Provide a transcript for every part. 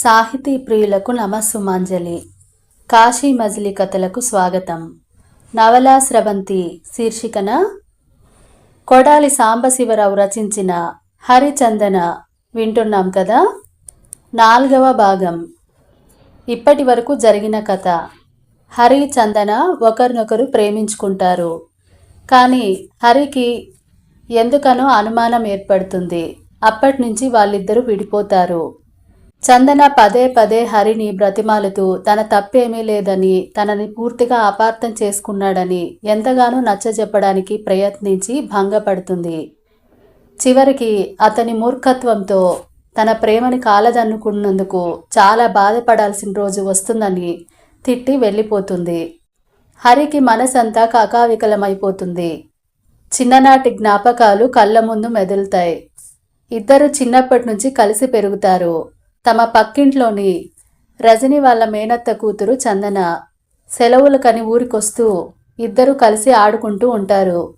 సాహితీ ప్రియులకు నమస్సుమాంజలి. కాశీ మజిలీ కథలకు స్వాగతం. నవలా స్రవంతి శీర్షికన కొడాలి సాంబశివరావు రచించిన హరిచందన వింటున్నాం కదా? నాలుగవ భాగం. ఇప్పటి వరకు జరిగిన కథ. హరి చందన ఒకరినొకరు ప్రేమించుకుంటారు. కానీ హరికి ఎందుకనో అనుమానం ఏర్పడుతుంది. అప్పటి నుంచి వాళ్ళిద్దరూ విడిపోతారు. చందన పదే పదే హరిని బ్రతిమాలుతూ తన తప్పేమీ లేదని తనని పూర్తిగా అపార్థం చేసుకున్నాడని ఎంతగానో నచ్చజెప్పడానికి ప్రయత్నించి భంగపడుతుంది. చివరికి అతని మూర్ఖత్వంతో తన ప్రేమని కాలదన్నుకున్నందుకు చాలా బాధపడాల్సిన రోజు వస్తుందని తిట్టి వెళ్ళిపోతుంది. హరికి మనసంతా కకావికలమైపోతుంది. చిన్ననాటి జ్ఞాపకాలు కళ్ళ ముందు మెదులుతాయి. ఇద్దరు చిన్నప్పటి నుంచి కలిసి పెరుగుతారు. తమ పక్కింట్లోని రజని వాళ్ళ మేనత్త కూతురు చందన సెలవులకని ఊరికొస్తూ ఇద్దరు కలిసి ఆడుకుంటూ ఉంటారు.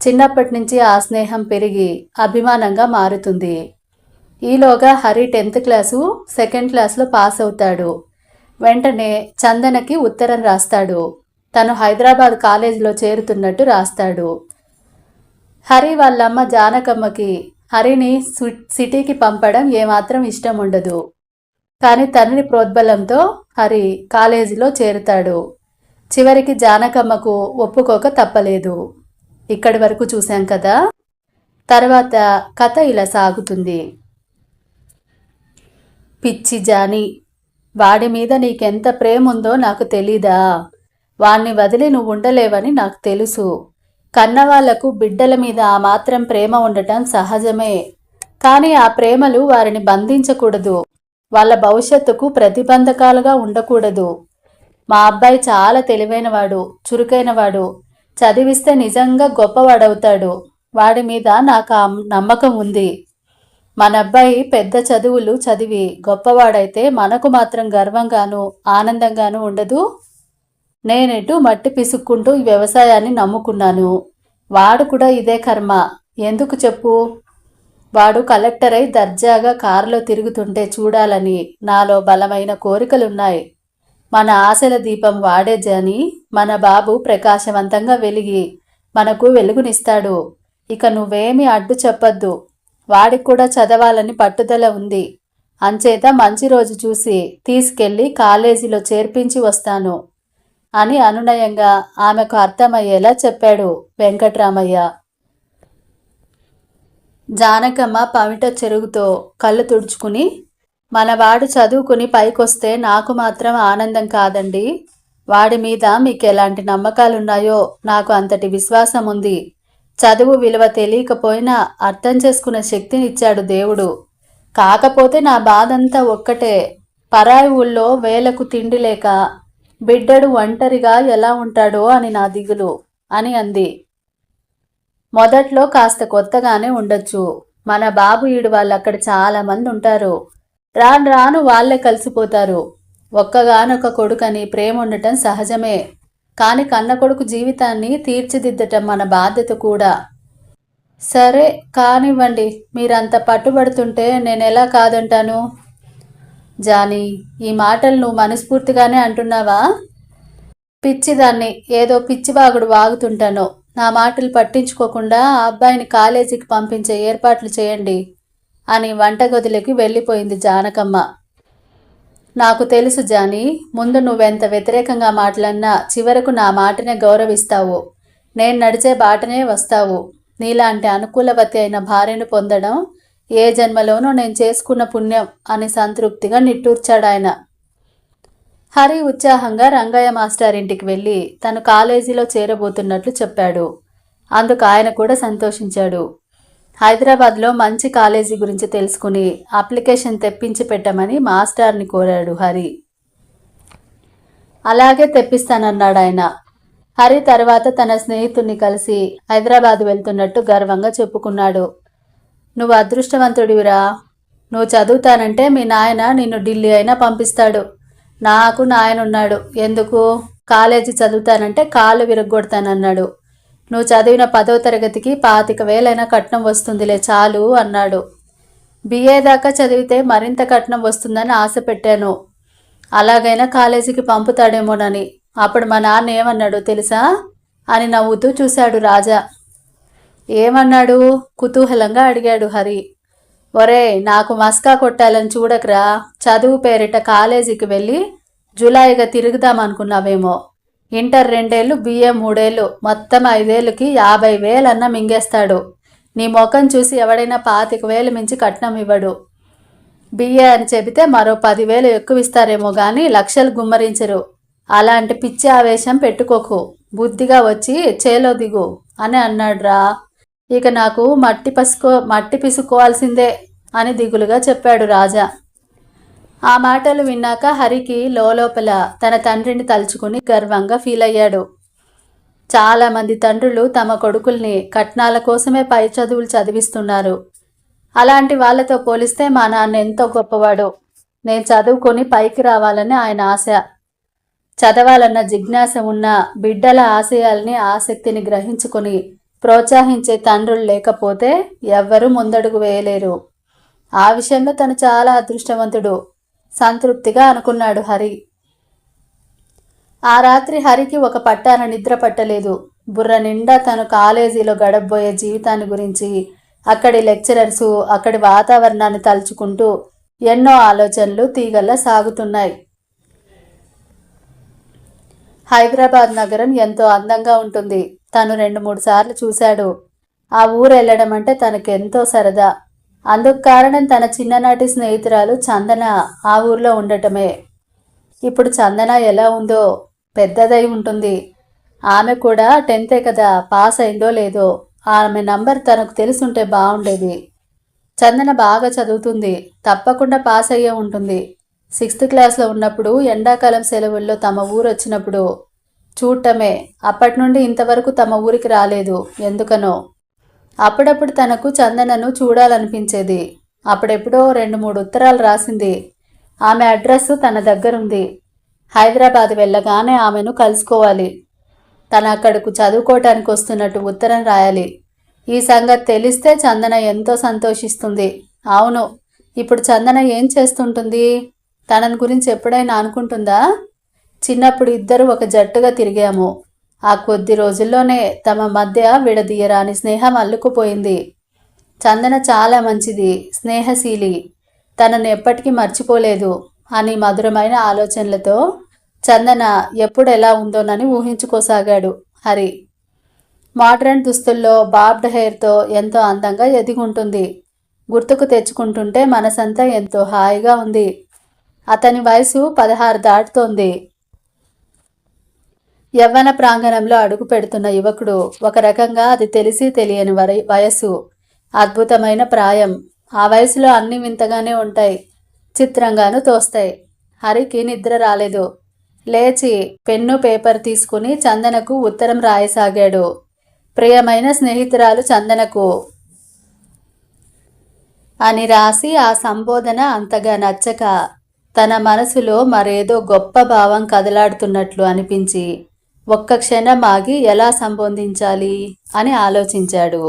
చిన్నప్పటి నుంచి ఆ స్నేహం పెరిగి అభిమానంగా మారుతుంది. ఈలోగా హరి టెన్త్ క్లాసు సెకండ్ క్లాస్లో పాస్ అవుతాడు. వెంటనే చందనకి ఉత్తరం రాస్తాడు. తను హైదరాబాద్ కాలేజీలో చేరుతున్నట్టు రాస్తాడు. హరి వాళ్ళమ్మ జానకమ్మకి హరిని సి- సిటీకి పంపడం ఏమాత్రం ఇష్టం ఉండదు. కానీ తండ్రి ప్రోద్బలంతో హరి కాలేజీలో చేరుతాడు. చివరికి జానకమ్మకు ఒప్పుకోక తప్పలేదు. ఇక్కడి వరకు చూశాం కదా? తర్వాత కథ ఇలా సాగుతుంది. పిచ్చి జాని వాడి మీద నీకెంత ప్రేమ ఉందో నాకు తెలీదా? వాణ్ణి వదిలి నువ్వు ఉండలేవని నాకు తెలుసు. కన్నవాళ్ళకు బిడ్డల మీద ఆ మాత్రం ప్రేమ ఉండటం సహజమే. కానీ ఆ ప్రేమలు వారిని బంధించకూడదు. వాళ్ళ భవిష్యత్తుకు ప్రతిబంధకాలుగా ఉండకూడదు. మా అబ్బాయి చాలా తెలివైనవాడు చురుకైనవాడు. చదివిస్తే నిజంగా గొప్పవాడవుతాడు. వాడి మీద నాకు ఆ నమ్మకం ఉంది. మన అబ్బాయి పెద్ద చదువులు చదివి గొప్పవాడైతే మనకు మాత్రం గర్వంగాను ఆనందంగాను ఉండదు. నేనెటు మట్టి పిసుక్కుంటూ ఈ వ్యవసాయాన్ని నమ్ముకున్నాను. వాడు కూడా ఇదే కర్మ. ఎందుకు చెప్పు? వాడు కలెక్టర్ అయి దర్జాగా కారులో తిరుగుతుంటే చూడాలని నాలో బలమైన కోరికలున్నాయి. మన ఆశల దీపం వాడేజని మన బాబు ప్రకాశవంతంగా వెలిగి మనకు వెలుగునిస్తాడు. ఇక నువ్వేమీ అడ్డు చెప్పొద్దు. వాడికి కూడా చదవాలని పట్టుదల ఉంది. అంచేత మంచి రోజు చూసి తీసుకెళ్ళి కాలేజీలో చేర్పించి వస్తాను. అని అనునయంగా ఆమెకు అర్థమయ్యేలా చెప్పాడు వెంకట్రామయ్య. జానకమ్మ పమిట చెరుగుతో కళ్ళు తుడుచుకుని మనవాడు చదువుకుని పైకొస్తే నాకు మాత్రం ఆనందం కాదండి. వాడి మీద మీకు ఎలాంటి నమ్మకాలున్నాయో నాకు అంతటి విశ్వాసం ఉంది. చదువు విలువ తెలియకపోయినా అర్థం చేసుకునే శక్తినిచ్చాడు దేవుడు. కాకపోతే నా బాధంతా ఒక్కటే. పరాయి ఊళ్ళో వేలకు తిండి లేక బిడ్డడు ఒంటరిగా ఎలా ఉంటాడో అని నా దిగులు అని అంది. మొదట్లో కాస్త కొత్తగానే ఉండొచ్చు. మన బాబు ఈడు వాళ్ళు అక్కడ చాలామంది ఉంటారు. రాను రాను వాళ్ళే కలిసిపోతారు. ఒక్కగానొక్క కొడుకని ప్రేమ ఉండటం సహజమే. కాని కన్న కొడుకు జీవితాన్ని తీర్చిదిద్దటం మన బాధ్యత కూడా. సరే కానివ్వండి. మీరంత పట్టుబడుతుంటే నేను ఎలా కాదంటాను? జానీ ఈ మాటలు నువ్వు మనస్ఫూర్తిగానే అంటున్నావా? పిచ్చిదాన్ని ఏదో పిచ్చివాగుడు వాగుతుంటాను. నా మాటలు పట్టించుకోకుండా ఆ అబ్బాయిని కాలేజీకి పంపించే ఏర్పాట్లు చేయండి అని వంటగదిలోకి వెళ్ళిపోయింది జానకమ్మ. నాకు తెలుసు జానీ ముందు నువ్వెంత వ్యతిరేకంగా మాట్లాడినా చివరకు నా మాటనే గౌరవిస్తావు. నేను నడిచే బాటనే వస్తావు. నీలాంటి అనుకూలవతి అయిన భార్యను పొందడం ఏ జన్మలోనూ నేను చేసుకున్న పుణ్యం అని సంతృప్తిగా నిట్టూర్చాడు ఆయన హరి ఉత్సాహంగా రంగయ్య మాస్టర్ ఇంటికి వెళ్ళి తను కాలేజీలో చేరబోతున్నట్లు చెప్పాడు. అందుకు ఆయన కూడా సంతోషించాడు. హైదరాబాద్లో మంచి కాలేజీ గురించి తెలుసుకుని అప్లికేషన్ తెప్పించి పెట్టమని మాస్టర్ని కోరాడు హరి. అలాగే తెప్పిస్తానన్నాడు ఆయన హరి తర్వాత తన స్నేహితుడిని కలిసి హైదరాబాద్ వెళ్తున్నట్టు గర్వంగా చెప్పుకున్నాడు. నువ్వు అదృష్టవంతుడివిరా. నువ్వు చదువుతానంటే మీ నాయన నిన్ను ఢిల్లీ అయినా పంపిస్తాడు. నాకు నాయన ఉన్నాడు ఎందుకు? కాలేజీ చదువుతానంటే కాళ్ళు విరగొడతానన్నాడు నువ్వు చదివిన పదో తరగతికి పాతిక వేలైనా కట్నం వస్తుందిలే చాలు అన్నాడు. బిఏ దాకా చదివితే మరింత కట్నం వస్తుందని ఆశ పెట్టాను. అలాగైనా కాలేజీకి పంపుతాడేమోనని. అప్పుడు మా నాన్న ఏమన్నాడు తెలుసా? అని నవ్వుతూ చూశాడు రాజా. ఏమన్నాడు? కుతూహలంగా అడిగాడు హరి. ఒరే నాకు మస్కా కొట్టాలని చూడకరా. చదువు పేరిట కాలేజీకి వెళ్ళి జులైగా తిరుగుదాం అనుకున్నావేమో. ఇంటర్ రెండేళ్ళు బిఏ మూడేళ్ళు మొత్తం ఐదేళ్ళకి యాభై వేలన్నా మింగేస్తాడు. నీ ముఖం చూసి ఎవడైనా పాతిక వేలు మించి కట్నం ఇవ్వడు. బిఏ అని చెబితే మరో పదివేలు ఎక్కువ ఇస్తారేమో కానీ లక్షలు గుమ్మరించరు. అలాంటి పిచ్చి ఆవేశం పెట్టుకోకు. బుద్ధిగా వచ్చి చేలో దిగు అని అన్నాడురా. ఇక నాకు మట్టి పసుకో మట్టి పిసుకోవాల్సిందే అని దిగులుగా చెప్పాడు రాజా. ఆ మాటలు విన్నాక హరికి లోపల తన తండ్రిని తలుచుకుని గర్వంగా ఫీల్ అయ్యాడు. చాలామంది తండ్రులు తమ కొడుకుల్ని కట్నాల కోసమే పై చదువులు చదివిస్తున్నారు. అలాంటి వాళ్ళతో పోలిస్తే మా నాన్న ఎంతో గొప్పవాడు. నేను చదువుకొని పైకి రావాలని ఆయన ఆశ. చదవాలన్న జిజ్ఞాస ఉన్న బిడ్డల ఆశయాల్ని ఆసక్తిని గ్రహించుకొని ప్రోత్సహించే తండ్రులు లేకపోతే ఎవ్వరూ ముందడుగు వేయలేరు. ఆ విషయంలో తను చాలా అదృష్టవంతుడు. సంతృప్తిగా అనుకున్నాడు హరి. ఆ రాత్రి హరికి ఒక పట్టాన నిద్ర పట్టలేదు. బుర్ర నిండా తను కాలేజీలో గడబోయే జీవితాన్ని గురించి అక్కడి లెక్చరర్సు అక్కడి వాతావరణాన్ని తలుచుకుంటూ ఎన్నో ఆలోచనలు తీగల్లా సాగుతున్నాయి. హైదరాబాద్ నగరం ఎంతో అందంగా ఉంటుంది. తను రెండు మూడు సార్లు చూశాడు. ఆ ఊరు వెళ్ళడం అంటే తనకెంతో సరదా. అందుకు కారణం తన చిన్ననాటి స్నేహితురాలు చందన ఆ ఊర్లో ఉండటమే. ఇప్పుడు చందన ఎలా ఉందో పెద్దదై ఉంటుంది. ఆమె కూడా టెన్తే కదా పాస్ అయిందో లేదో ఆమె నంబర్ తనకు తెలుసుంటే బాగుండేది. చందన బాగా చదువుతుంది. తప్పకుండా పాస్ అయ్యే ఉంటుంది. సిక్స్త్ క్లాస్లో ఉన్నప్పుడు ఎండాకాలం సెలవుల్లో తమ ఊరు వచ్చినప్పుడు చూడటమే. అప్పటి నుండి ఇంతవరకు తమ ఊరికి రాలేదు. ఎందుకనో? అప్పుడప్పుడు తనకు చందనను చూడాలనిపించేది. అప్పుడెప్పుడో రెండు మూడు ఉత్తరాలు రాసింది. ఆమె అడ్రస్ తన దగ్గరుంది. హైదరాబాద్ వెళ్ళగానే ఆమెను కలుసుకోవాలి. తను అక్కడకు చదువుకోవటానికి వస్తున్నట్టు ఉత్తరం రాయాలి. ఈ సంగతి తెలిస్తే చందన ఎంతో సంతోషిస్తుంది. అవును ఇప్పుడు చందన ఏం చేస్తుంటుంది? తనని గురించి ఎప్పుడైనా అనుకుంటుందా? చిన్నప్పుడు ఇద్దరు ఒక జట్టుగా తిరిగాము. ఆ కొద్ది రోజుల్లోనే తమ మధ్య విడదీయరాని స్నేహం అల్లుకుపోయింది. చందన చాలా మంచిది స్నేహశీలి. తనను ఎప్పటికీ మర్చిపోలేదు అని మధురమైన ఆలోచనలతో చందన ఎప్పుడు ఎలా ఉందోనని ఊహించుకోసాగాడు హరి. మోడ్రన్ దుస్తుల్లో బాబ్డ్ హెయిర్తో ఎంతో అందంగా ఎదిగుంటుంది. గుర్తుకు తెచ్చుకుంటుంటే మనసంతా ఎంతో హాయిగా ఉంది. అతని వయసు పదహారు దాటుతోంది. యవ్వన ప్రాంగణంలో అడుగు పెడుతున్న యువకుడు ఒక రకంగా అది తెలిసి తెలియని వర వయస్సు. అద్భుతమైన ప్రాయం. ఆ వయసులో అన్ని వింతగానే ఉంటాయి చిత్రంగాను తోస్తాయి. హరికి నిద్ర రాలేదు. లేచి పెన్ను పేపర్ తీసుకుని చందనకు ఉత్తరం రాయసాగాడు. ప్రియమైన స్నేహితురాలు చందనకు. అని రాసి ఆ సంబోధన అంతగా నచ్చక తన మనసులో మరేదో గొప్ప భావం కదలాడుతున్నట్లు అనిపించి ఒక్క క్షణం ఆగి ఎలా సంబోధించాలి అని ఆలోచించాడు.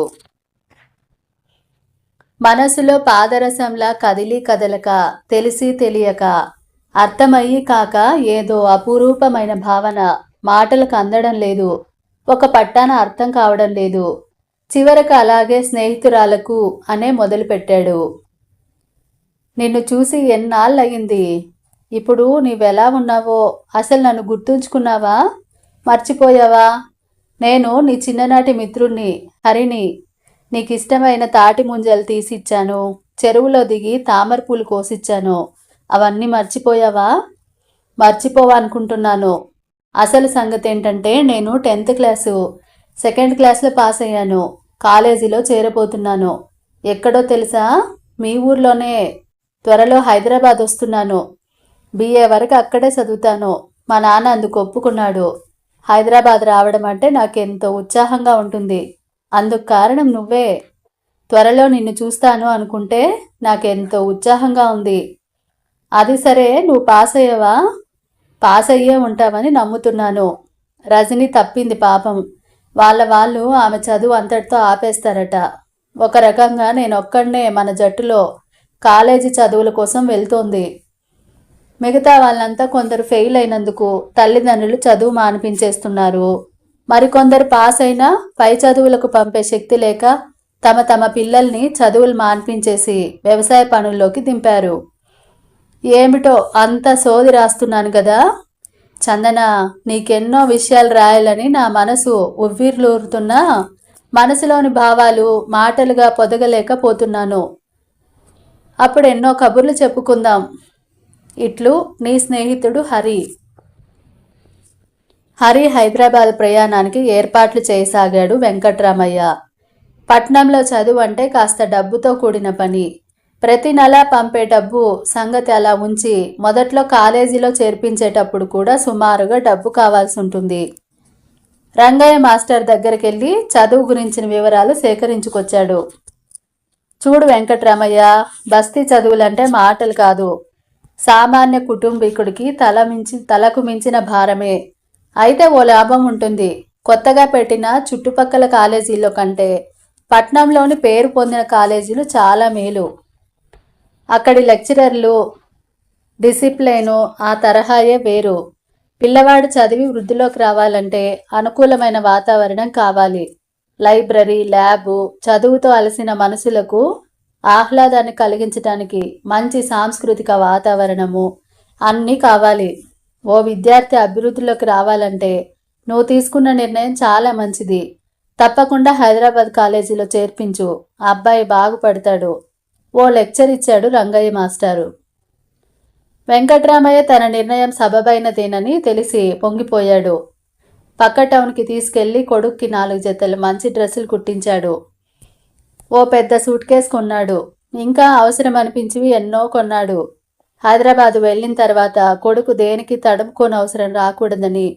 మనసులో పాదరసంలా కదిలి కదలక తెలిసి తెలియక అర్థమయ్యి కాక ఏదో అపురూపమైన భావన మాటలకు అందడం లేదు. ఒక పట్టాన అర్థం కావడం లేదు. చివరకు అలాగే స్నేహితురాలకు అనే మొదలుపెట్టాడు. నిన్ను చూసి ఎన్నాళ్ళయింది? ఇప్పుడు నీవెలా ఉన్నావో? అసలు నన్ను గుర్తుంచుకున్నావా? మర్చిపోయావా? నేను నీ చిన్ననాటి మిత్రుణ్ణి హరిని నీకు ఇష్టమైన తాటి ముంజలు తీసిచ్చాను. చెరువులో దిగి తామర పూలు కోసిచ్చాను. అవన్నీ మర్చిపోయావా? మర్చిపోవాలనుకుంటున్నాను అసలు సంగతి ఏంటంటే నేను టెన్త్ క్లాసు సెకండ్ క్లాస్లో పాస్ అయ్యాను. కాలేజీలో చేరబోతున్నాను. ఎక్కడో తెలుసా? మీ ఊర్లోనే. త్వరలో హైదరాబాద్ వస్తున్నాను. బిఏ వరకు అక్కడే చదువుతాను. మా నాన్న అందుకు ఒప్పుకున్నాడు. హైదరాబాద్ రావడం అంటే నాకెంతో ఉత్సాహంగా ఉంటుంది. అందుకు కారణం నువ్వే. త్వరలో నిన్ను చూస్తాను అనుకుంటే నాకెంతో ఉత్సాహంగా ఉంది. అది సరే నువ్వు పాస్ అయ్యావా పాస్ అయ్యే ఉంటావని నమ్ముతున్నాను. రజని తప్పింది పాపం. వాళ్ళ వాళ్ళు ఆమె చదువు అంతటితో ఆపేస్తారట. ఒక రకంగా నేనొక్కడనే మన జట్టులో కాలేజీ చదువుల కోసం వెళ్తోంది. మిగతా వాళ్ళంతా కొందరు ఫెయిల్ అయినందుకు తల్లిదండ్రులు చదువు మానిపించేస్తున్నారు. మరికొందరు పాస్ అయినా పై చదువులకు పంపే శక్తి లేక తమ తమ పిల్లల్ని చదువులు మాన్పించేసి వ్యవసాయ పనుల్లోకి దింపారు. ఏమిటో అంత సోది రాస్తున్నాను కదా చందన నీకెన్నో విషయాలు రాయాలని నా మనసు ఉవ్విర్లూరుతున్నా మనసులోని భావాలు మాటలుగా పొదగలేకపోతున్నాను అప్పుడు ఎన్నో కబుర్లు చెప్పుకుందాం. ఇట్లు నీ స్నేహితుడు హరి. హరి హైదరాబాద్ ప్రయాణానికి ఏర్పాట్లు చేయసాగాడు వెంకట్రామయ్య. పట్నంలో చదువు అంటే కాస్త డబ్బుతో కూడిన పని. ప్రతి నెల పంపే డబ్బు సంగతి అలా ఉంచి మొదట్లో కాలేజీలో చేర్పించేటప్పుడు కూడా సుమారుగా డబ్బు కావాల్సి ఉంటుంది. రంగయ్య మాస్టర్ దగ్గరికి వెళ్ళి చదువు గురించిన వివరాలు సేకరించుకొచ్చాడు. చూడు వెంకట్రామయ్య బస్తీ చదువులంటే మాటలు కాదు. సామాన్య కుటుంబీకుడికి తల మించి తలకు మించిన భారమే. అయితే ఓ లాభం ఉంటుంది. కొత్తగా పెట్టిన చుట్టుపక్కల కాలేజీల్లో కంటే పట్నంలోని పేరు పొందిన కాలేజీలు చాలా మేలు. అక్కడి లెక్చరర్లు డిసిప్లైను ఆ తరహాయే వేరు. పిల్లవాడు చదివి వృద్ధిలోకి రావాలంటే అనుకూలమైన వాతావరణం కావాలి. లైబ్రరీ ల్యాబు చదువుతో అలసిన మనసులకు ఆహ్లాదాన్ని కలిగించడానికి మంచి సాంస్కృతిక వాతావరణము అన్నీ కావాలి. ఓ విద్యార్థి అభివృద్ధిలోకి రావాలంటే నువ్వు తీసుకున్న నిర్ణయం చాలా మంచిది. తప్పకుండా హైదరాబాద్ కాలేజీలో చేర్పించు. అబ్బాయి బాగుపడతాడు. ఓ లెక్చర్ ఇచ్చాడు రంగయ్య మాస్టారు. వెంకట్రామయ్య తన నిర్ణయం సబబైనదేనని తెలిసి పొంగిపోయాడు. పక్క టౌన్కి తీసుకెళ్ళి కొడుక్కి నాలుగు జతలు మంచి డ్రెస్సులు కుట్టించాడు. ఓ పెద్ద సూట్ కేస్ కొన్నాడు. ఇంకా అవసరం అనిపించివి ఎన్నో కొన్నాడు. హైదరాబాద్ వెళ్ళిన తర్వాత కొడుకు దేనికి తడుముకోని అవసరం రాకూడదని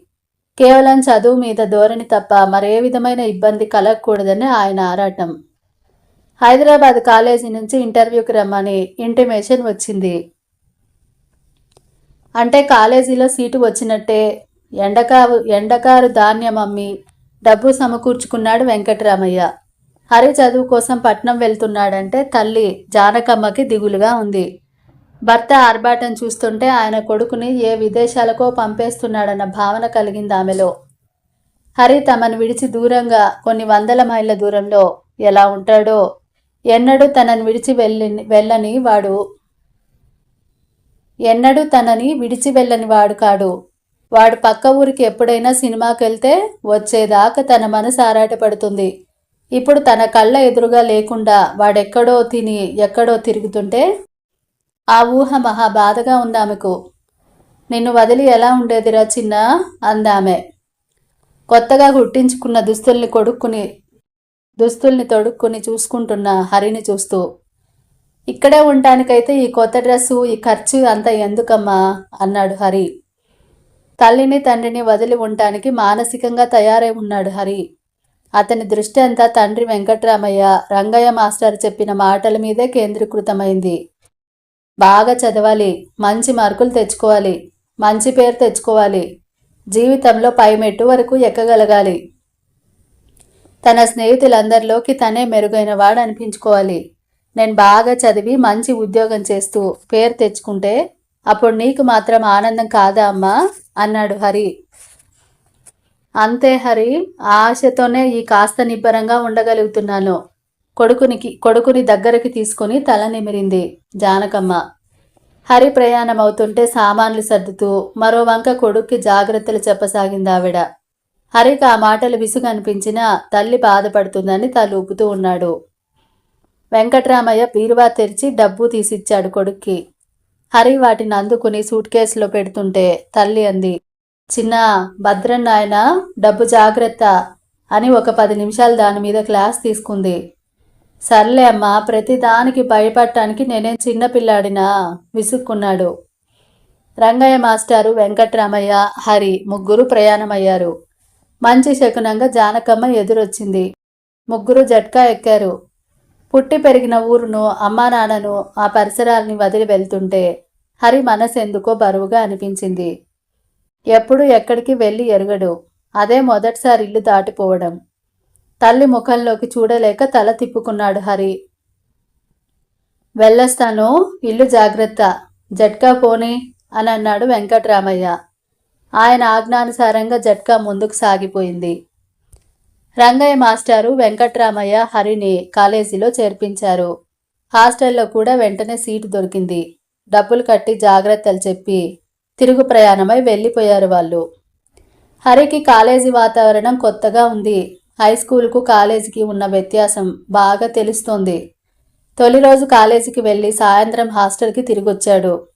కేవలం చదువు మీద ధోరణి తప్ప మరే విధమైన ఇబ్బంది కలగకూడదని ఆయన ఆరాటం. హైదరాబాద్ కాలేజీ నుంచి ఇంటర్వ్యూకి రమ్మని ఇంటిమేషన్ వచ్చింది. అంటే కాలేజీలో సీటు వచ్చినట్టే ఎండకారు ఎండకారు ధాన్యం అమ్మి డబ్బు సమకూర్చుకున్నాడు వెంకటరామయ్య. హరి చదువు కోసం పట్నం వెళ్తున్నాడంటే తల్లి జానకమ్మకి దిగులుగా ఉంది. భర్త ఆర్భాటం చూస్తుంటే ఆయన కొడుకుని ఏ విదేశాలకో పంపేస్తున్నాడన్న భావన కలిగింది ఆమెలో. హరి తమను విడిచి దూరంగా కొన్ని వందల మైళ్ళ దూరంలో ఎలా ఉంటాడో ఎన్నడూ తనని విడిచి వెళ్ళి వెళ్ళని వాడు ఎన్నడూ తనని విడిచి వెళ్ళని వాడు కాడు. వాడు పక్క ఊరికి ఎప్పుడైనా సినిమాకి వెళ్తే వచ్చేదాకా తన మనసు ఆరాటపడుతుంది. ఇప్పుడు తన కళ్ళ ఎదురుగా లేకుండా వాడెక్కడో తిని ఎక్కడో తిరుగుతుంటే ఆ ఊహ మహా బాధగా ఉంది ఆమెకు. నిన్ను వదిలి ఎలా ఉండేదిరా చిన్న? అందామె. కొత్తగా కుట్టించుకున్న దుస్తుల్ని కొడుక్కుని దుస్తుల్ని తొడుక్కుని చూసుకుంటున్న హరిని చూస్తూ ఇక్కడే ఉండటానికైతే ఈ కొత్త డ్రెస్సు ఈ ఖర్చు అంత ఎందుకమ్మా? అన్నాడు హరి. తల్లిని తండ్రిని వదిలి ఉండటానికి మానసికంగా తయారై ఉన్నాడు హరి. అతని దృష్టి అంతా తండ్రి వెంకట్రామయ్య రంగయ్య మాస్టర్ చెప్పిన మాటల మీదే కేంద్రీకృతమైంది. బాగా చదవాలి మంచి మార్కులు తెచ్చుకోవాలి మంచి పేరు తెచ్చుకోవాలి జీవితంలో పైమెట్టు వరకు ఎక్కగలగాలి. తన స్నేహితులందరిలోకి తనే మెరుగైన వాడు అనిపించుకోవాలి. నేను బాగా చదివి మంచి ఉద్యోగం చేస్తూ పేరు తెచ్చుకుంటే అప్పుడు నీకు మాత్రం ఆనందం కాదా అమ్మా? అన్నాడు హరి. అంతే హరి ఆశతోనే ఈ కాస్త నిబ్బరంగా ఉండగలుగుతున్నాను. కొడుకునికి కొడుకుని దగ్గరికి తీసుకుని తల నిమిరింది జానకమ్మ. హరి ప్రయాణం అవుతుంటే సామాన్లు సర్దుతూ మరో వంక కొడుక్కి జాగ్రత్తలు చెప్పసాగింది ఆవిడ. హరికి ఆ మాటలు విసుగు అనిపించినా తల్లి బాధపడుతుందని తలూపుతూ ఉన్నాడు. వెంకట్రామయ్య బీరువా తెరిచి డబ్బు తీసిచ్చాడు కొడుక్కి. హరి వాటిని అందుకుని సూట్ కేసులో పెడుతుంటే తల్లి అంది చిన్న భద్రన్నాయన నాయన డబ్బు జాగ్రత్త అని ఒక పది నిమిషాలు దాని మీద క్లాస్ తీసుకుంది. సర్లే అమ్మా ప్రతిదానికి భయపడటానికి నేనేం చిన్నపిల్లాడినా విసుక్కున్నాడు. రంగయ్య మాస్టారు వెంకట్రామయ్య హరి ముగ్గురు ప్రయాణమయ్యారు. మంచి శకునంగా జానకమ్మ ఎదురొచ్చింది. ముగ్గురు జట్కా ఎక్కారు. పుట్టి పెరిగిన ఊరును అమ్మా నాన్నను ఆ పరిసరాల్ని వదిలి వెళ్తుంటే హరి మనసు ఎందుకో బరువుగా అనిపించింది. ఎప్పుడు ఎక్కడికి వెళ్ళి ఎరగడు. అదే మొదటిసారి ఇల్లు దాటిపోవడం. తల్లి ముఖంలోకి చూడలేక తల తిప్పుకున్నాడు హరి. వెళ్ళొస్తాను ఇల్లు జాగ్రత్త. జట్కా పోనీ అని అన్నాడు వెంకట్రామయ్య. ఆయన ఆజ్ఞానుసారంగా జట్కా ముందుకు సాగిపోయింది. రంగయ్య మాస్టారు వెంకట్రామయ్య హరిని కాలేజీలో చేర్పించారు. హాస్టల్లో కూడా వెంటనే సీటు దొరికింది. డబ్బులు కట్టి జాగ్రత్తలు చెప్పి తిరుగు ప్రయాణమై వెళ్ళిపోయారు వాళ్ళు. హరికి కాలేజీ వాతావరణం కొత్తగా ఉంది. హై స్కూల్కు కాలేజీకి ఉన్న వ్యత్యాసం బాగా తెలుస్తోంది. తొలి రోజు కాలేజీకి వెళ్ళి సాయంత్రం హాస్టల్కి తిరిగొచ్చాడు.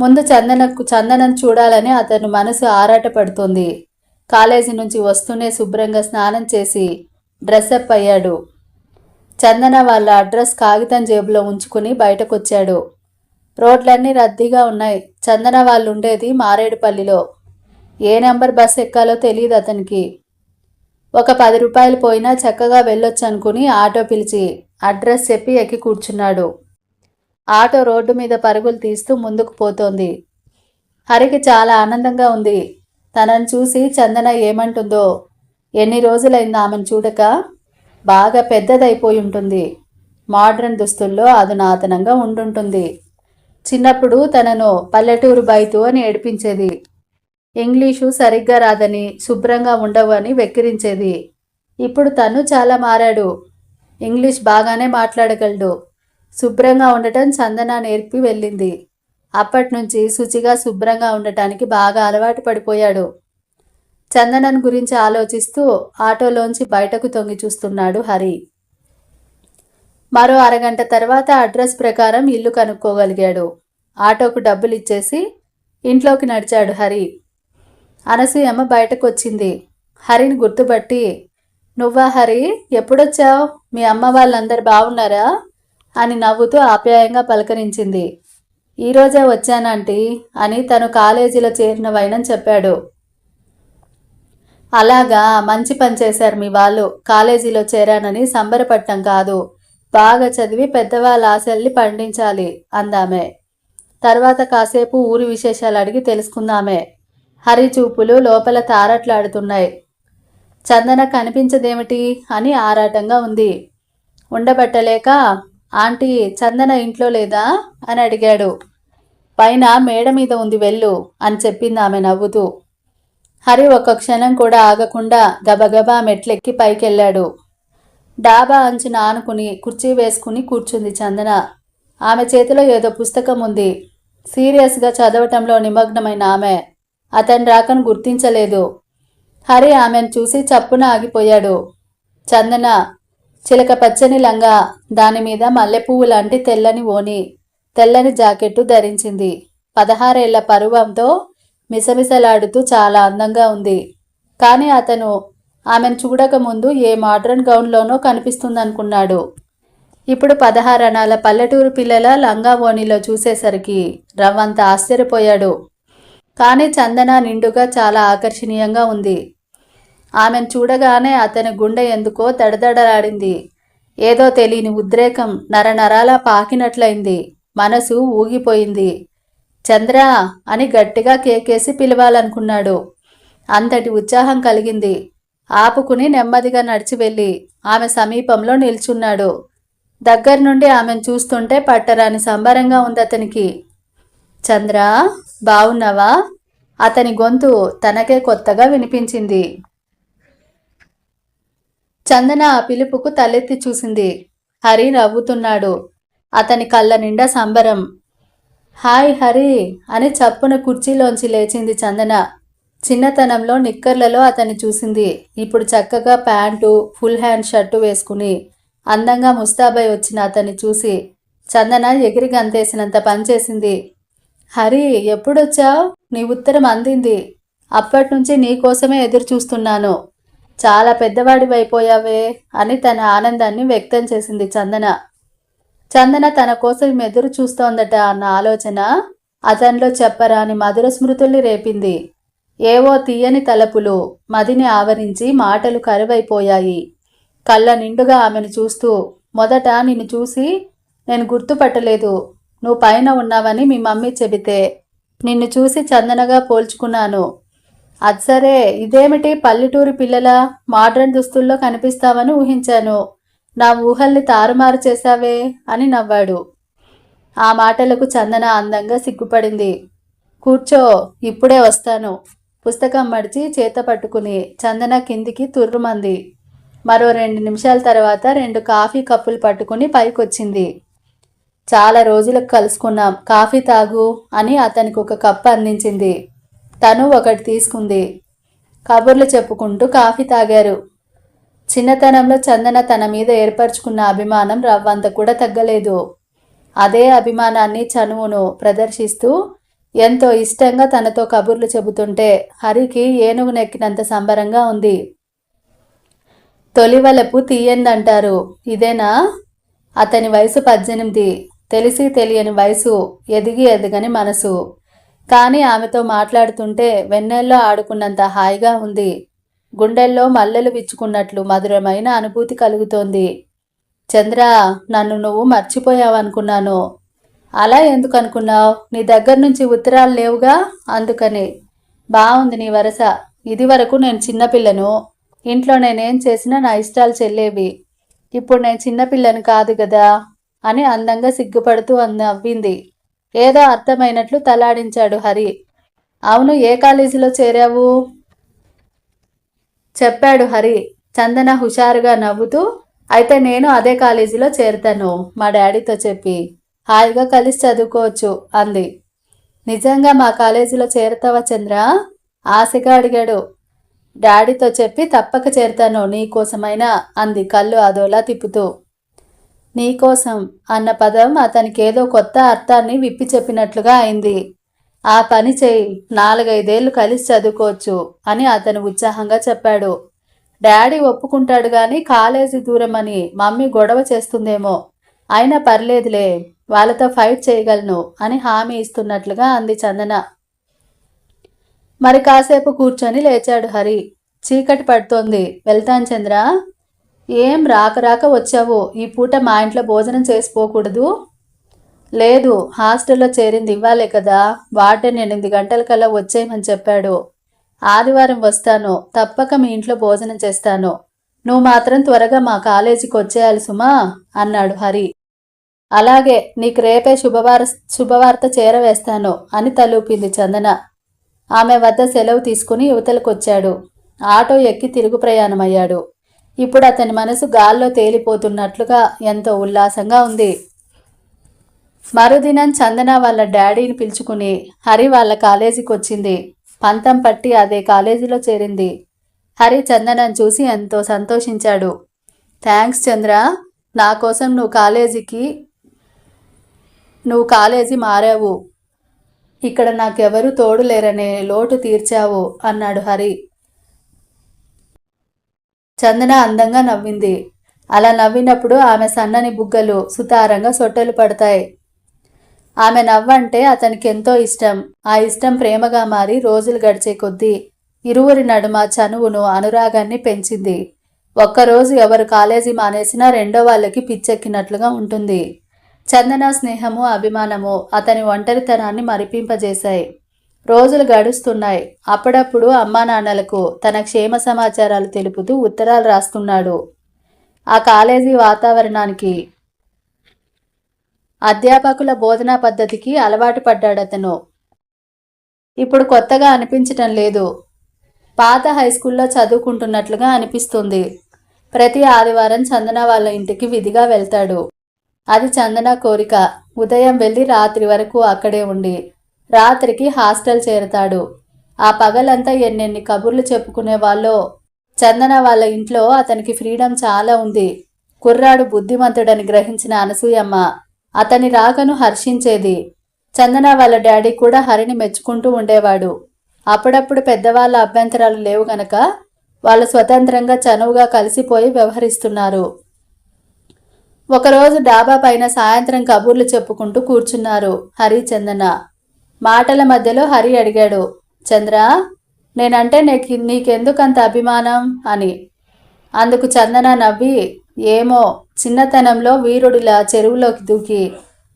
ముందు చందనకు చందనం చూడాలని అతను మనసు ఆరాటపడుతోంది. కాలేజీ నుంచి వస్తూనే శుభ్రంగా స్నానం చేసి డ్రెస్అప్ అయ్యాడు. చందన వాళ్ళ అడ్రస్ కాగితం జేబులో ఉంచుకుని బయటకొచ్చాడు. రోడ్లన్నీ రద్దీగా ఉన్నాయి. చందన వాళ్ళు ఉండేది మారేడుపల్లిలో. ఏ నెంబర్ బస్ ఎక్కాలో తెలియదు అతనికి. ఒక పది రూపాయలు పోయినా చక్కగా వెళ్ళొచ్చు అనుకుని ఆటో పిలిచి అడ్రస్ చెప్పి ఎక్కి కూర్చున్నాడు. ఆటో రోడ్డు మీద పరుగులు తీస్తూ ముందుకు పోతోంది. హరికి చాలా ఆనందంగా ఉంది. తనను చూసి చందన ఏమంటుందో ఎన్ని రోజులైంది ఆమెను చూడక? బాగా పెద్దదైపోయి ఉంటుంది. మోడ్రన్ దుస్తుల్లో అధునాతనంగా ఉండుంటుంది. చిన్నప్పుడు తనను పల్లెటూరు బైతు అని ఏడిపించేది. ఇంగ్లీషు సరిగ్గా రాదని శుభ్రంగా ఉండవు అని వెక్కిరించేది. ఇప్పుడు తను చాలా మారాడు. ఇంగ్లీష్ బాగానే మాట్లాడగలడు. శుభ్రంగా ఉండటం చందన నేర్పి వెళ్ళింది. అప్పటి నుంచి శుచిగా శుభ్రంగా ఉండటానికి బాగా అలవాటు పడిపోయాడు. చందనన్ గురించి ఆలోచిస్తూ ఆటోలోంచి బయటకు తొంగి చూస్తున్నాడు హరి. మరో అరగంట తర్వాత అడ్రస్ ప్రకారం ఇల్లు కనుక్కోగలిగాడు. ఆటోకు డబ్బులు ఇచ్చేసి ఇంట్లోకి నడిచాడు హరి. అనసూయమ్మ బయటకు వచ్చింది హరిని గుర్తుపట్టి నువ్వా హరి ఎప్పుడొచ్చావు? మీ అమ్మ వాళ్ళందరు బాగున్నారా అని నవ్వుతూ ఆప్యాయంగా పలకరించింది. ఈరోజే వచ్చానంటీ అని తను కాలేజీలో చేరిన వైనం చెప్పాడు. అలాగా మంచి పని చేశారు మీ వాళ్ళు. కాలేజీలో చేరానని సంబరపడటం కాదు. బాగా చదివి పెద్దవాళ్ళ ఆశల్ని పండించాలి అందామే. తర్వాత కాసేపు ఊరి విశేషాలు అడిగి తెలుసుకుందామే. హరి చూపులు లోపల తారట్లాడుతున్నాయి. చందన కనిపించదేమిటి అని ఆరాటంగా ఉంది. ఉండబట్టలేక ఆంటీ చందన ఇంట్లో లేదా అని అడిగాడు. పైన మేడ మీద ఉంది వెళ్ళు అని చెప్పింది ఆమె నవ్వుతూ. హరి ఒక్క క్షణం కూడా ఆగకుండా గబగబా మెట్లెక్కి పైకెళ్ళాడు. డాబా అంచున ఆనుకుని కుర్చీ వేసుకుని కూర్చుంది చందన. ఆమె చేతిలో ఏదో పుస్తకం ఉంది. సీరియస్గా చదవటంలో నిమగ్నమైన ఆమె. అతని రాకను గుర్తించలేదు. హరి ఆమెను చూసి చప్పున ఆగిపోయాడు. చందన చిలక పచ్చని లంగా దానిమీద మల్లెపువ్వు లాంటి తెల్లని ఓని తెల్లని జాకెట్టు ధరించింది. పదహారేళ్ళ పరువంతో మిసమిసలాడుతూ చాలా అందంగా ఉంది. కానీ అతను ఆమెను చూడకముందు ఏ మోడ్రన్ గౌన్లోనో కనిపిస్తుందనుకున్నాడు. ఇప్పుడు పదహారణాల పల్లెటూరు పిల్లల లంగా ఓణిలో చూసేసరికి రవ్వంత ఆశ్చర్యపోయాడు. కానీ చందన నిండుగా చాలా ఆకర్షణీయంగా ఉంది. ఆమెను చూడగానే అతని గుండె ఎందుకో తడదడలాడింది ఏదో తెలియని ఉద్రేకం నరనరాలా పాకినట్లయింది. మనసు ఊగిపోయింది. చంద్ర అని గట్టిగా కేకేసి పిలవాలనుకున్నాడు. అంతటి ఉత్సాహం కలిగింది. ఆపుకుని నెమ్మదిగా నడిచి వెళ్ళి ఆమె సమీపంలో నిల్చున్నాడు. దగ్గర నుండి ఆమెను చూస్తుంటే పట్టరాని సంబరంగా ఉంది అతనికి. చంద్ర బావున్నావా? అతని గొంతు తనకే కొత్తగా వినిపించింది. చందన ఆ పిలుపుకు తలెత్తి చూసింది. హరి నవ్వుతున్నాడు. అతని కళ్ళ నిండా సంబరం. హాయ్ హరి అని చప్పున కుర్చీలోంచి లేచింది చందన. చిన్నతనంలో నిక్కర్లలో అతన్ని చూసింది. ఇప్పుడు చక్కగా ప్యాంటు ఫుల్ హ్యాండ్ షర్టు వేసుకుని అందంగా ముస్తాబై వచ్చిన అతన్ని చూసి చందన ఎగిరి గంతేసినంత పనిచేసింది హరి ఎప్పుడొచ్చావు? నీ ఉత్తరం అందింది. అప్పటినుంచి నీకోసమే ఎదురు చూస్తున్నాను. చాలా పెద్దవాడివైపోయావే అని తన ఆనందాన్ని వ్యక్తం చేసింది చందన. చందన తన కోసం ఎదురు చూస్తోందట అన్న ఆలోచన అతనిలో చెప్పరాని మధుర స్మృతుల్ని రేపింది. ఏవో తీయని తలపులు మదిని ఆవరించి మాటలు కరువైపోయాయి. కళ్ళ నిండుగా ఆమెను చూస్తూ మొదట నిన్ను చూసి నేను గుర్తుపట్టలేదు. నువ్వు పైన ఉన్నావని మీ మమ్మీ చెబితే నిన్ను చూసి చందనగా పోల్చుకున్నాను. అది సరే ఇదేమిటి పల్లెటూరు పిల్లల మోడ్రన్ దుస్తుల్లో కనిపిస్తావని ఊహించాను. నా ఊహల్ని తారుమారు చేశావే అని నవ్వాడు. ఆ మాటలకు చందన అందంగా సిగ్గుపడింది. కూర్చో ఇప్పుడే వస్తాను. పుస్తకం మడిచి చేత పట్టుకుని చందన కిందికి తుర్రుమంది. మరో రెండు నిమిషాల తర్వాత రెండు కాఫీ కప్పులు పట్టుకుని పైకొచ్చింది. చాలా రోజులకు కలుసుకున్నాం. కాఫీ తాగు అని అతనికి ఒక కప్పు అందించింది. తను ఒకటి తీసుకుంది. కబుర్లు చెప్పుకుంటూ కాఫీ తాగారు. చిన్నతనంలో చందన తన మీద ఏర్పరచుకున్న అభిమానం రవ్వంత కూడా తగ్గలేదు. అదే అభిమానాన్ని చనువును ప్రదర్శిస్తూ ఎంతో ఇష్టంగా తనతో కబుర్లు చెబుతుంటే హరికి ఏనుగు నెక్కినంత సంబరంగా ఉంది. తొలివలపు తీయందంటారు. ఇదేనా? అతని వయసు పద్దెనిమిది. తెలిసి తెలియని వయసు ఎదిగి ఎదగని మనసు. కానీ ఆమెతో మాట్లాడుతుంటే వెన్నెల్లో ఆడుకున్నంత హాయిగా ఉంది. గుండెల్లో మల్లెలు విచ్చుకున్నట్లు మధురమైన అనుభూతి కలుగుతోంది. చంద్ర నన్ను నువ్వు మర్చిపోయావనుకున్నాను. అలా ఎందుకు అనుకున్నావు? నీ దగ్గర నుంచి ఉత్తరాలు లేవుగా? అందుకని. బాగుంది నీ వరస. ఇది వరకు నేను చిన్నపిల్లను ఇంట్లో నేనేం చేసినా నా ఇష్టాలు చెల్లేవి. ఇప్పుడు నేను చిన్నపిల్లను కాదు కదా అని అందంగా సిగ్గుపడుతూ నవ్వింది. ఏదో అర్థమైనట్లు తలాడించాడు హరి. అవును ఏ కాలేజీలో చేరావు? చెప్పాడు హరి చందన హుషారుగా నవ్వుతూ. అయితే నేను అదే కాలేజీలో చేరుతాను మా డాడీతో చెప్పి. హాయిగా కలిసి చదువుకోవచ్చు అంది. నిజంగా మా కాలేజీలో చేరతావా చంద్ర? ఆశగా అడిగాడు. డాడీతో చెప్పి తప్పక చేరుతాను నీకోసమైనా అంది కళ్ళు అదోలా తిప్పుతూ. నీకోసం అన్న పదం అతనికి ఏదో కొత్త అర్థాన్ని విప్పి చెప్పినట్లుగా అయింది. ఆ పని చేయి నాలుగైదేళ్ళు కలిసి చదువుకోవచ్చు అని అతను ఉత్సాహంగా చెప్పాడు. డాడీ ఒప్పుకుంటాడు కానీ కాలేజీ దూరం అని మమ్మీ గొడవ చేస్తుందేమో. అయినా పర్లేదులే వాళ్ళతో ఫైట్ చేయగలను అని హామీ ఇస్తున్నట్లుగా అంది చందన. మరి కాసేపు కూర్చొని లేచాడు హరి. చీకటి పడుతోంది. వెళ్తాను చంద్ర. ఏం రాక రాక వచ్చావు? ఈ పూట మా ఇంట్లో భోజనం చేసిపోకూడదు లేదు హాస్టల్లో చేరింది ఇవ్వాలే కదా. వార్డెన్ ఎనిమిది గంటలకల్లా వచ్చేయమని చెప్పాడు. ఆదివారం వస్తాను. తప్పక మీ ఇంట్లో భోజనం చేస్తాను. నువ్వు మాత్రం త్వరగా మా కాలేజీకి వచ్చేయాలి సుమా అన్నాడు హరి. అలాగే నీకు రేపే శుభవార శుభవార్త చేరవేస్తాను అని తలూపింది చందన. ఆమె వద్ద సెలవు తీసుకుని యువతలకొచ్చాడు. ఆటో ఎక్కి తిరుగు ప్రయాణమయ్యాడు. ఇప్పుడు అతని మనసు గాల్లో తేలిపోతున్నట్లుగా ఎంతో ఉల్లాసంగా ఉంది. మరుదినం చందన వాళ్ళ డాడీని పిలుచుకుని హరి వాళ్ళ కాలేజీకి వచ్చింది పంతం పట్టి అదే కాలేజీలో చేరింది. హరి చందనను చూసి ఎంతో సంతోషించాడు. థ్యాంక్స్ చంద్ర నా కోసం నువ్వు కాలేజీకి నువ్వు కాలేజీ మారావు. ఇక్కడ నాకెవరు తోడు లేరనే లోటు తీర్చావు అన్నాడు హరి. చందన అందంగా నవ్వింది. అలా నవ్వినప్పుడు ఆమె సన్నని బుగ్గలు సుతారంగా సొట్టెలు పడతాయి. ఆమె నవ్వంటే అతనికి ఎంతో ఇష్టం. ఆ ఇష్టం ప్రేమగా మారి రోజులు గడిచే కొద్దీ ఇరువురి నడుమ చనువును అనురాగాన్ని పెంచింది. ఒక్కరోజు ఎవరు కాలేజీ మానేసినా రెండో వాళ్ళకి పిచ్చెక్కినట్లుగా ఉంటుంది. చందన స్నేహము అభిమానము అతని ఒంటరితనాన్ని మరిపింపజేశాయి. రోజులు గడుస్తున్నాయి. అప్పుడప్పుడు అమ్మా నాన్నలకు తన క్షేమ సమాచారాలు తెలుపుతూ ఉత్తరాలు రాస్తున్నాడు. ఆ కాలేజీ వాతావరణానికి అధ్యాపకుల బోధనా పద్ధతికి అలవాటు పడ్డాడు అతను. ఇప్పుడు కొత్తగా అనిపించటం లేదు. పాత హై స్కూల్లో చదువుకుంటున్నట్లుగా అనిపిస్తుంది. ప్రతి ఆదివారం చందన వాళ్ళ ఇంటికి విధిగా వెళ్తాడు. అది చందన కోరిక. ఉదయం వెళ్ళి రాత్రి వరకు అక్కడే ఉండి రాత్రికి హాస్టల్ చేరతాడు. ఆ పగలంతా ఎన్నెన్ని కబుర్లు చెప్పుకునే వాళ్ళు. చందన వాళ్ళ ఇంట్లో అతనికి ఫ్రీడమ్ చాలా ఉంది. కుర్రాడు బుద్ధిమంతుడని గ్రహించిన అనసూయమ్మ అతని రాకను హర్షించేది. చందన వాళ్ళ డాడీ కూడా హరిని మెచ్చుకుంటూ ఉండేవాడు. అప్పుడప్పుడు పెద్దవాళ్ళ అభ్యంతరాలు లేవు గనక వాళ్ళు స్వతంత్రంగా చనువుగా కలిసిపోయి వ్యవహరిస్తున్నారు. ఒకరోజు డాబా పైన సాయంత్రం కబుర్లు చెప్పుకుంటూ కూర్చున్నారు హరి చందన మాటల మధ్యలో హరి అడిగాడు చంద్ర నేనంటే నీకు నీకెందుకంత అభిమానం? అని. అందుకు చందన నవ్వి ఏమో చిన్నతనంలో వీరుడిలా చెరువులోకి దూకి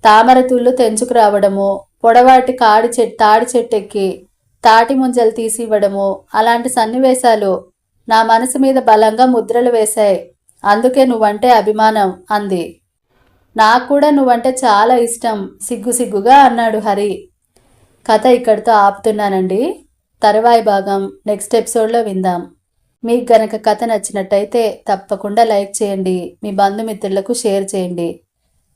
తామరతుళ్ళు తెంచుకురావడము పొడవాటి కాడి చెట్టు తాడి చెట్టెక్కి తాటి ముంజలు తీసి ఇవ్వడము అలాంటి సన్నివేశాలు నా మనసు మీద బలంగా ముద్రలు వేశాయి. అందుకే నువ్వంటే అభిమానం అంది. నాకు కూడా నువ్వంటే చాలా ఇష్టం సిగ్గు సిగ్గుగా అన్నాడు హరి. కథ ఇక్కడితో ఆపుతున్నానండి. తరువాయి భాగం నెక్స్ట్ ఎపిసోడ్లో విందాం. మీకు గనక కథ నచ్చినట్టయితే తప్పకుండా లైక్ చేయండి మీ బంధుమిత్రులకు షేర్ చేయండి.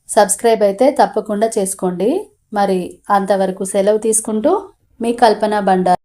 సబ్స్క్రైబ్ అయితే తప్పకుండా చేసుకోండి. మరి అంతవరకు సెలవు తీసుకుంటూ మీ కల్పన బండారు.